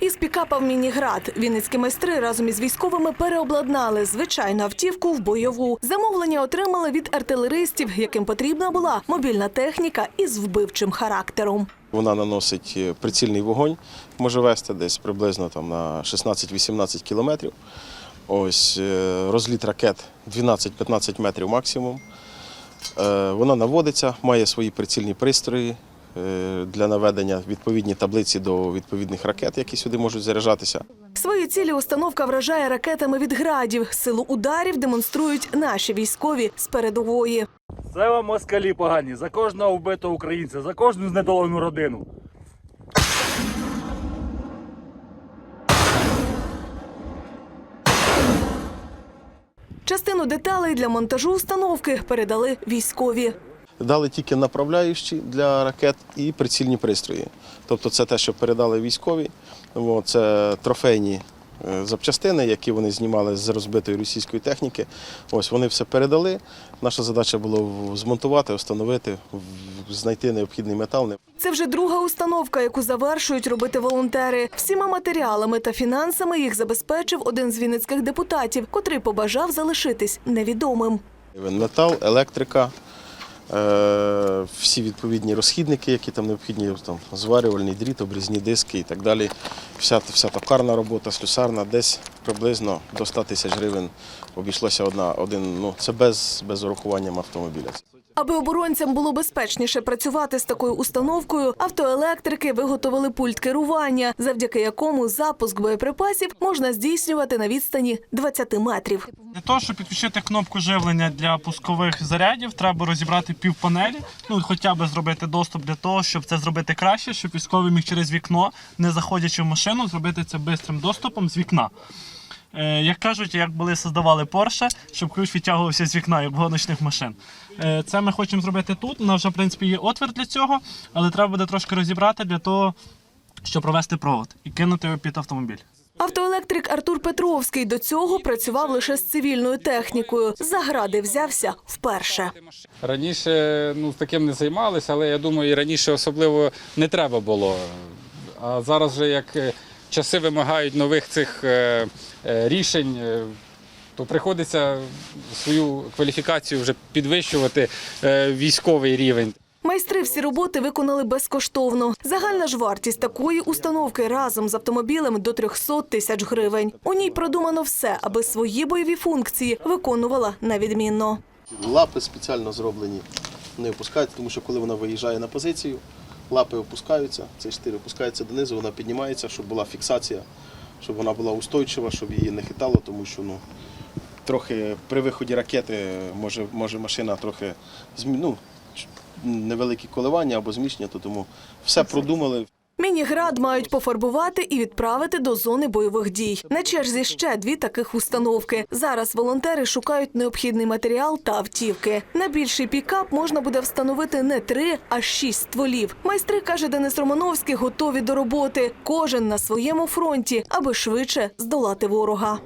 Із пікапа в Мініград вінницькі майстри разом із військовими переобладнали звичайну автівку в бойову. Замовлення отримали від артилеристів, яким потрібна була мобільна техніка із вбивчим характером. Вона наносить е, прицільний вогонь, може вести десь приблизно там на 16-18 кілометрів. Ось е, розліт ракет 12-15 метрів максимум. Е, Вона наводиться, має свої прицільні пристрої для наведення відповідні таблиці до відповідних ракет, які сюди можуть заряджатися. Свої цілі установка вражає ракетами від градів. Силу ударів демонструють наші військові з передової. Це вам москалі погані, за кожного вбитого українця, за кожну знедолену родину. Частину деталей для монтажу установки передали військові. Дали тільки направляючі для ракет і прицільні пристрої. Тобто це те, що передали військові. Це трофейні е, запчастини, які вони знімали з розбитої російської техніки. Ось вони все передали. Наша задача була змонтувати, встановити, знайти необхідний метал. Це вже друга установка, яку завершують робити волонтери. Всіма матеріалами та фінансами їх забезпечив один з вінницьких депутатів, котрий побажав залишитись невідомим. Метал, електрика, всі відповідні розхідники, які там необхідні, там, зварювальний дріт, обрізні диски і так далі. Вся, вся токарна робота, слюсарна, десь приблизно до 100 тисяч гривень обійшлося одна, один, ну, це без, без урахування автомобіля. Аби оборонцям було безпечніше працювати з такою установкою, автоелектрики виготовили пульт керування, завдяки якому запуск боєприпасів можна здійснювати на відстані 20 метрів. Для того, щоб підключити кнопку живлення для пускових зарядів, треба розібрати півпанелі, ну хоча б зробити доступ для того, щоб це зробити краще, щоб військовий міг через вікно, не заходячи в машину, зробити це бистрим доступом з вікна. Е, як кажуть, як були создавали Porsche, щоб ключ відтягувався з вікна, як гоночних машин. Е, це ми хочемо зробити тут. У нас вже в принципі є отвір для цього, але треба буде трошки розібрати для того, щоб провести провод і кинути його під автомобіль. Автоелектрик Артур Петровський до цього працював лише з цивільною технікою. За гради взявся вперше. Раніше ну, таким не займалися, але я думаю, і раніше особливо не треба було. А зараз вже як е, часи вимагають нових цих е, е, рішень, е, то приходиться свою кваліфікацію вже підвищувати е, військовий рівень. Майстри всі роботи виконали безкоштовно. Загальна ж вартість такої установки разом з автомобілем до 300 тисяч гривень. У ній продумано все, аби свої бойові функції виконувала на відмінно. Лапи спеціально зроблені, не опускаються, тому що коли вона виїжджає на позицію, лапи опускаються, цей штир опускається донизу, вона піднімається, щоб була фіксація, щоб вона була устойчива, щоб її не хитало, тому що ну, трохи при виході ракети може, може машина трохи ну, невеликі коливання або зміщення, то тому все продумали. Мініград мають пофарбувати і відправити до зони бойових дій. На черзі ще дві таких установки. Зараз волонтери шукають необхідний матеріал та автівки. На більший пікап можна буде встановити не три, а шість стволів. Майстри каже Денис Романовський, готові до роботи. Кожен на своєму фронті, аби швидше здолати ворога.